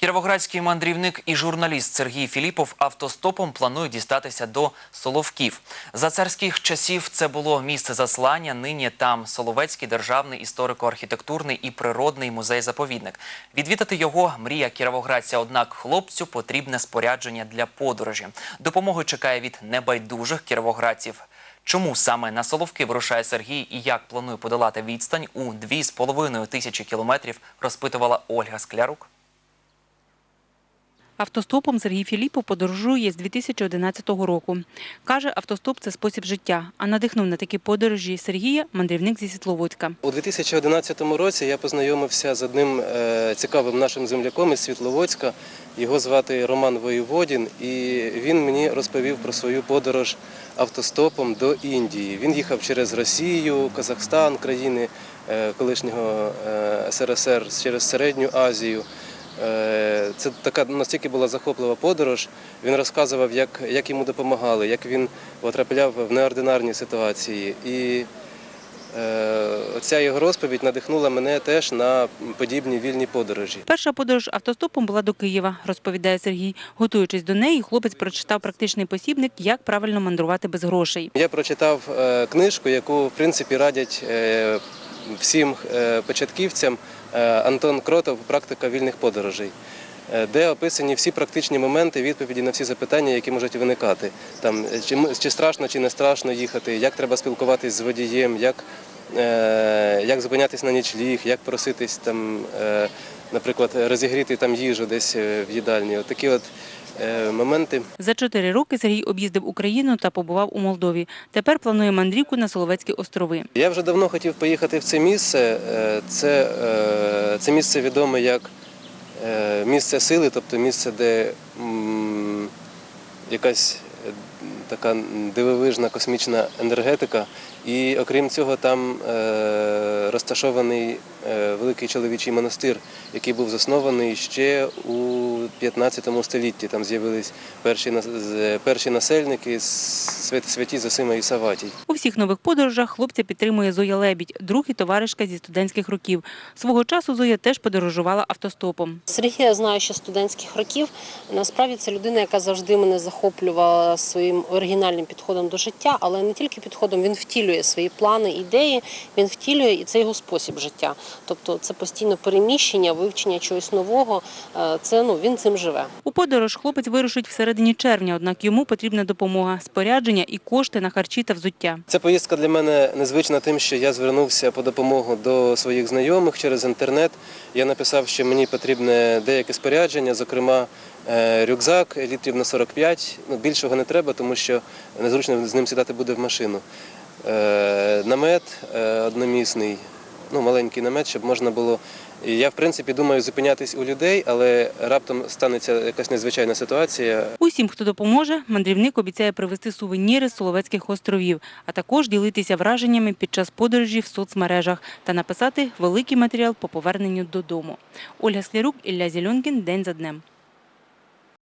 Кіровоградський мандрівник і журналіст Сергій Філіпов автостопом планує дістатися до Соловків. За царських часів це було місце заслання. Нині там Соловецький державний історико-архітектурний і природний музей-заповідник. Відвідати його мрія кіровоградця. Однак хлопцю потрібне спорядження для подорожі. Допомоги чекає від небайдужих кіровоградців. Чому саме на Соловки вирушає Сергій і як планує подолати відстань у 2,5 тисячі кілометрів, розпитувала Ольга Склярук. Автостопом Сергій Філіпов подорожує з 2011 року. Каже, автостоп це спосіб життя. А надихнув на такі подорожі Сергія мандрівник зі Світловодська. У 2011 році я познайомився з одним е, цікавим нашим земляком із Світловодська. Його звати Роман Воєводін, і він мені розповів про свою подорож автостопом до Індії. Він їхав через Росію, Казахстан, країни е, колишнього е, СРСР, через Середню Азію. Е, Це така настільки була захоплива подорож. Він розказував, як, як йому допомагали, як він потрапляв в неординарні ситуації. І Е, Оця його розповідь надихнула мене теж на подібні вільні подорожі. Перша подорож автостопом була до Києва, розповідає Сергій. Готуючись до неї, хлопець прочитав практичний посібник, як правильно мандрувати без грошей. Я прочитав е, книжку, яку в принципі радять е, всім е, початківцям е, Антон Кротов Практика вільних подорожей. е, Де описані всі практичні моменти відповіді на всі запитання, які можуть виникати. Там чи, чи страшно, чи не страшно їхати, як треба спілкуватись з водієм, як, е, як зупинятись на нічліг, як проситись там, наприклад, розігріти там їжу десь е, в їдальні. От такі от е, моменти. За чотири роки Сергій об'їздив Україну та побував у Молдові. Тепер планує мандрівку на Соловецькі острови. Я вже давно хотів поїхати в це місце. Е, Це, це місце відоме як місце сили, тобто місце, де якась така дивовижна космічна енергетика. І окрім цього, там е, розташований е, великий чоловічий монастир, який був заснований ще у 15 столітті. Там з'явились перші, перші насельники свят- святі Зосима і Саватій. Всіх нових подорожах хлопця підтримує Зоя Лебідь, друг і товаришка зі студентських років. Свого часу Зоя теж подорожувала автостопом. Сергія знаю ще студентських років. Насправді це людина, яка завжди мене захоплювала своїм оригінальним підходом до життя, але не тільки підходом, він втілює свої плани, ідеї, він втілює і це його спосіб життя. Тобто це постійно переміщення, вивчення чогось нового. Е, Це ну він цим живе. У подорож хлопець вирушить в середині червня, однак йому потрібна допомога, спорядження і кошти на харчі та взуття. Ця поїздка для мене незвична тим, що я звернувся по допомогу до своїх знайомих через інтернет. Я написав, що мені потрібне деяке спорядження, зокрема е, рюкзак літрів на 45. Ну, більшого не треба, тому що незручно з ним сідати буде в машину. Е, Намет е, одномісний, ну, маленький намет, щоб можна було. Я, в принципі, думаю зупинятись у людей, але раптом станеться якась незвичайна ситуація. Усім, хто допоможе, мандрівник обіцяє привезти сувеніри з Соловецьких островів, а також ділитися враженнями під час подорожі в соцмережах та написати великий матеріал по поверненню додому. Ольга Склярук, Ілля Зільонкін. День за днем.